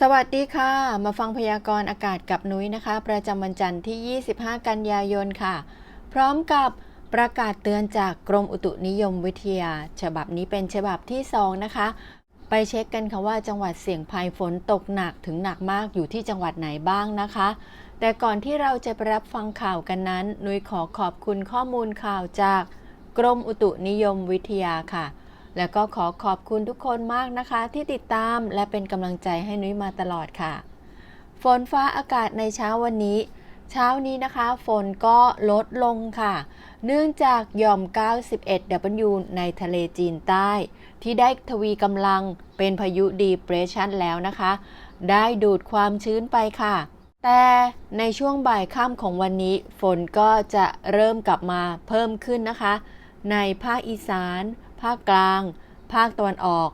สวัสดีค่ะ มาฟังพยากรณ์อากาศกับนุ้ยนะคะ ประจำวันจันทร์ที่ 25 กันยายนค่ะ พร้อมกับประกาศเตือนจากกรมอุตุนิยมวิทยา ฉบับนี้เป็นฉบับที่ 2 นะคะ ไปเช็คกันค่ะว่าจังหวัดเสี่ยงภัยฝนตกหนักถึงหนักมากอยู่ที่จังหวัดไหนบ้างนะคะ แต่ก่อนที่เราจะไปรับฟังข่าวกันนั้นนุ้ยขอขอบคุณข้อมูลข่าวจากกรมอุตุนิยมวิทยาค่ะ แล้วก็ขอขอบคุณทุกคนมากนะคะ ที่ติดตามและเป็นกำลังใจให้นุ้ยมาตลอดค่ะ ฝนฟ้าอากาศในเช้าวันนี้ เช้านี้นะคะ ฝนก็ลดลงค่ะ เนื่องจากหย่อม 91W ในทะเลจีนใต้ ที่ได้ทวีกำลังเป็นพายุดีเปรสชันแล้วนะคะ ได้ดูดความชื้นไปค่ะแต่ในช่วงบ่ายค่ำของวันนี้ฝนก็จะเริ่มกลับมาเพิ่มขึ้นนะคะ ในภาคอีสาน ภาคกลาง ภาคตะวันออก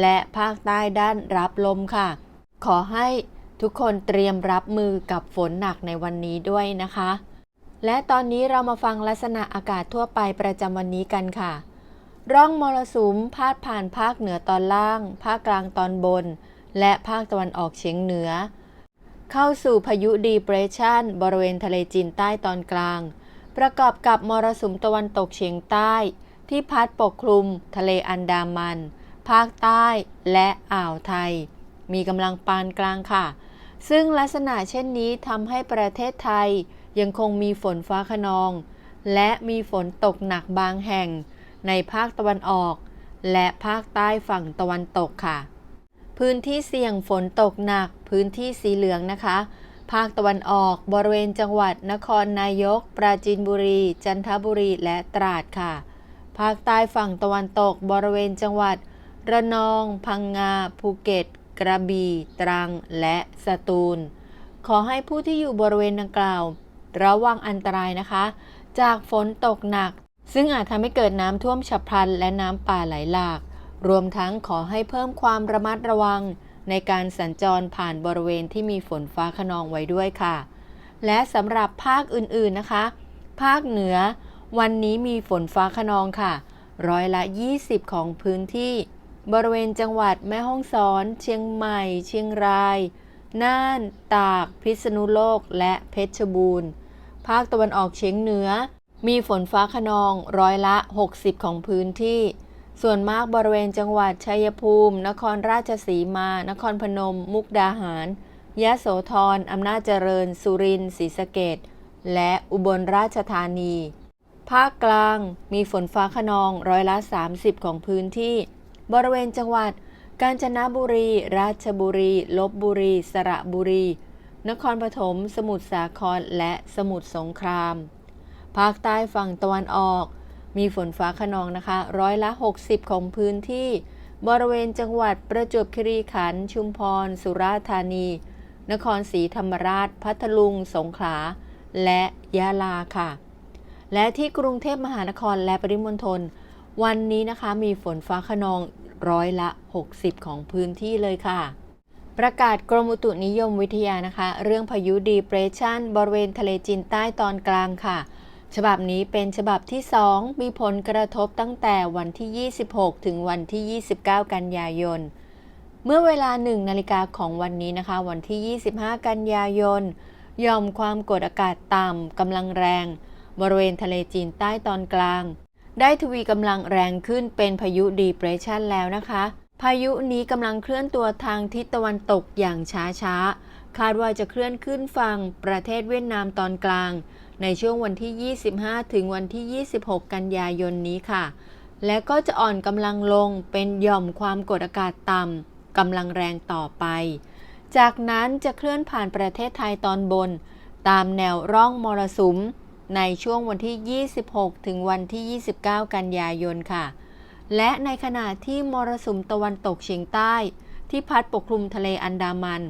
และภาคใต้ด้านรับลมค่ะ ขอให้ทุกคนเตรียมรับมือกับฝนหนักในวันนี้ด้วยนะคะ และตอนนี้เรามาฟังลักษณะอากาศทั่วไปประจำวันนี้กันค่ะ ร่องมรสุมพาดผ่านภาคเหนือตอนล่าง ภาคกลางตอนบน และภาคตะวันออกเฉียงเหนือ เข้าสู่พายุดีเปรสชันบริเวณทะเลจีนใต้ตอนกลาง ประกอบกับมรสุมตะวันตกเฉียงใต้ ที่พัดปกคลุมทะเลอันดามัน ภาคใต้และอ่าวไทย มีกำลังปานกลางค่ะ ซึ่งลักษณะเช่นนี้ทำให้ประเทศไทยยังคงมีฝนฟ้าขนอง และมีฝนตกหนักบางแห่ง ในภาคตะวันออก และภาคใต้ฝั่งตะวันตกค่ะ พื้นที่เสี่ยงฝนตกหนัก พื้นที่สีเหลืองนะคะภาคตะวันออกบริเวณจังหวัดนครนายก ปราจีนบุรี จันทบุรี และตราดค่ะ ภาคใต้ฝั่งตะวันตกบริเวณจังหวัด ระนอง พังงา ภูเก็ต กระบี่ ตรัง และสตูล ขอให้ผู้ที่อยู่บริเวณดังกล่าว ระวังอันตรายนะคะ จากฝนตกหนัก ซึ่งอาจทำให้เกิดน้ำท่วมฉับพลัน และน้ำป่าไหลหลาก รวมทั้งขอให้เพิ่มความระมัดระวัง ในการสัญจรผ่านบริเวณที่มีฝนฟ้าขนองไว้ด้วยค่ะ และสำหรับภาคอื่นๆนะคะ ภาคเหนือ วันนี้มีฝนฟ้าขนองค่ะ ร้อยละ 20 ของพื้นที่ บริเวณจังหวัดแม่ฮ่องสอน เชียงใหม่ เชียงราย น่าน ตาก พิษณุโลก และเพชรบูรณ์ ภาคตะวันออกเฉียงเหนือ มีฝนฟ้าขนองร้อยละ 60 ของพื้นที่ ส่วนมากบริเวณจังหวัดชัยภูมิ นครราชสีมา นครพนม มุกดาหาร ยะโสธรอำนาจเจริญ สุรินทร์ศรีสะเกดและอุบลราชธานี ภาคกลางมีฝนฟ้าขนองร้อยละ 30 ของพื้นที่ บริเวณจังหวัด กาญจนบุรี ราชบุรี ลบบุรี สระบุรี นครปฐม สมุทรสาคร และสมุทรสงคราม ภาคใต้ฝั่งตะวันออก มีฝนฟ้าขนองนะคะ ร้อยละ 60 ของพื้นที่ บริเวณจังหวัดประจวบคีรีขันธ์ ชุมพร สุราษฎร์ธานี นครศรีธรรมราช พัทลุง สงขลา และยะลาค่ะ และที่กรุงเทพมหานครและปริมณฑลวันนี้นะคะมีฝนฟ้าขนองร้อยละ 60 ของพื้นที่เลยค่ะ ประกาศกรมอุตุนิยมวิทยานะคะ เรื่องพายุดีเปรสชันบริเวณทะเลจีนใต้ตอนกลางค่ะ ฉบับนี้เป็นฉบับที่ 2 มีผลกระทบตั้งแต่วันที่ 26 ถึงวันที่ 29 กันยายน เมื่อเวลา 1 นาฬิกาของวันนี้นะคะ วันที่ 25 กันยายนยอมความกดอากาศต่ำกำลังแรง บริเวณทะเลจีนใต้ตอนกลาง ได้ทวีกำลังแรงขึ้นเป็นพายุดีเปรสชันแล้วนะคะ พายุนี้กำลังเคลื่อนตัวทางทิศตะวันตกอย่างช้าๆ คาดว่าจะเคลื่อนขึ้นฝั่งประเทศเวียดนามตอนกลาง ในช่วงวันที่ 25 ถึงวันที่ 26 กันยายนนี้ค่ะ และก็จะอ่อนกำลังลงเป็นหย่อมความกดอากาศต่ำกำลังแรงต่อไป จากนั้นจะเคลื่อนผ่านประเทศไทยตอนบน ตามแนวร่องมรสุม ในช่วงวันที่ 26 ถึงวันที่ 29 กันยายนค่ะ และในขณะที่มรสุมตะวันตกเฉียงใต้ ที่พัดปกคลุมทะเลอันดามัน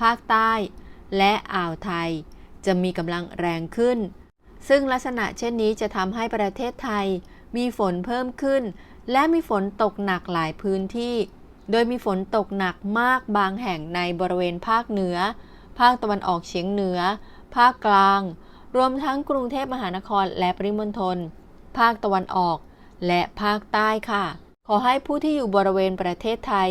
ภาคใต้ และอ่าวไทย จะมีกำลังแรงขึ้น ซึ่งลักษณะเช่นนี้จะทำให้ประเทศไทย มีฝนเพิ่มขึ้น และมีฝนตกหนักหลายพื้นที่ โดยมีฝนตกหนักมากบางแห่งในบริเวณภาคเหนือ ภาคตะวันออกเฉียงเหนือ ภาคกลาง รวมทั้งกรุงเทพมหานครและปริมณฑล ภาคตะวันออก และภาคใต้ค่ะ ขอให้ผู้ที่อยู่บริเวณประเทศไทย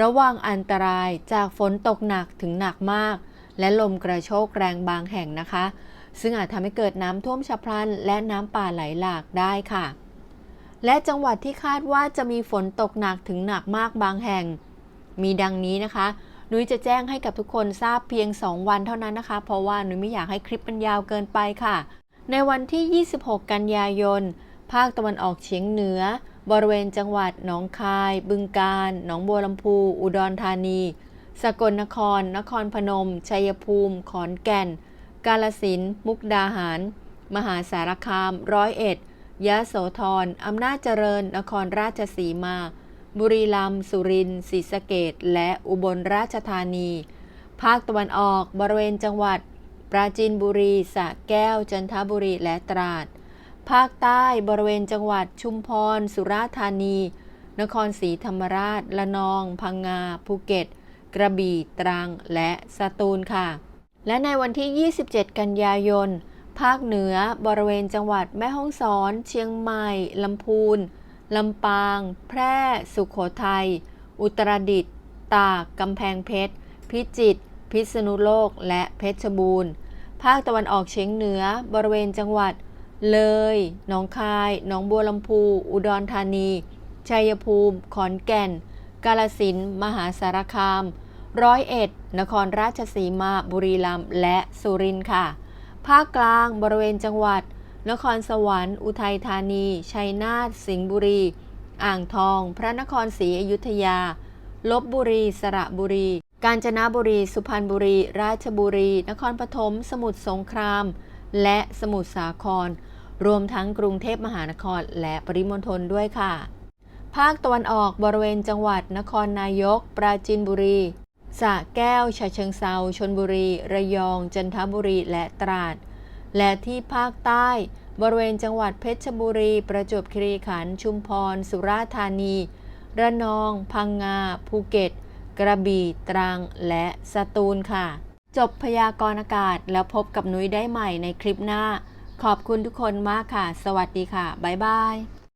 ระวังอันตรายจากฝนตกหนักถึงหนักมาก และลมกระโชกแรงบางแห่งนะคะ ซึ่งอาจทำให้เกิดน้ำท่วมฉับพลัน และน้ำป่าไหลหลากได้ค่ะ และจังหวัดที่คาดว่าจะมีฝนตกหนักถึงหนักมากบางแห่ง มีดังนี้นะคะ นุ้ยจะแจ้งให้กับทุกคนทราบเพียง 2 วันเท่านั้นนะคะ เพราะว่านุ้ยไม่อยากให้คลิปมันยาวเกินไปค่ะ ในวันที่ 26 กันยายน ภาคตะวันออกเฉียงเหนือ บริเวณจังหวัดหนองคาย บึงกาฬหนองบัวลำพู อุดรธานี สกลนคร นครพนม ชัยภูมิ ขอนแก่น กาลสินธุ์มุกดาหาร มหาสารคาม ร้อยเอ็ดยะโสธรอำนาจเจริญ นครราชสีมา บุรีรัมย์สุรินทร์ศรีสะเกดและอุบลราชธานี ภาคตะวันออกบริเวณจังหวัด ปราจีนบุรีสระแก้ว จันทบุรีและตราด ภาคใต้บริเวณจังหวัดชุมพร สุราษฎร์ธานี นครศรีธรรมราช ละนอง พังงา ภูเก็ต กระบี่ตรัง และสตูลค่ะ และในวันที่ 27 กันยายน ภาคเหนือบริเวณจังหวัดแม่ฮ่องสอน เชียงใหม่ลำพูน ลำปาง แพร่ สุขโขทัย อุตรดิตถ์ ตาก กำแพงเพชร พิจิตร พิษณุโลก และเพชรบูรณ์ ภาคตะวันออกเฉียงเหนือ บริเวณจังหวัด เลย หนองคาย หนองบัวลำพู อุดรธานี ชัยภูมิ ขอนแก่น กาลสินธุ์มหาสารคาม ร้อยเอ็ด นครราชสีมา บุรีรัมย์ และสุรินทร์ค่ะ ภาคกลาง บริเวณจังหวัด นครสวรรค์ อุทัยธานี ชัยนาท สิงห์บุรี อ่างทอง พระนครศรีอยุธยา ลบบุรี สระบุรี กาญจนบุรี สุพรรณบุรี ราชบุรี นครปฐม สมุทรสงคราม และสมุทรสาคร รวมทั้งกรุงเทพมหานคร และปริมณฑลด้วยค่ะ ภาคตะวันออกบริเวณจังหวัด นครนายก ปราจีนบุรีสระแก้ว ฉะเชิงเซาชนบุรี ระยอง จันทบุรี และตราด และที่ภาคใต้ บริเวณจังหวัดเพชรบุรี ประจวบคีรีขันธ์ชุมพร สุราษฎร์ธานี ระนอง พังงา ภูเก็ต กระบี่ตรัง และสตูลค่ะ จบพยากรณ์อากาศแล้วพบกับนุ้ยได้ใหม่ในคลิปหน้า ขอบคุณทุกคนมากค่ะ สวัสดีค่ะ บ๊ายบาย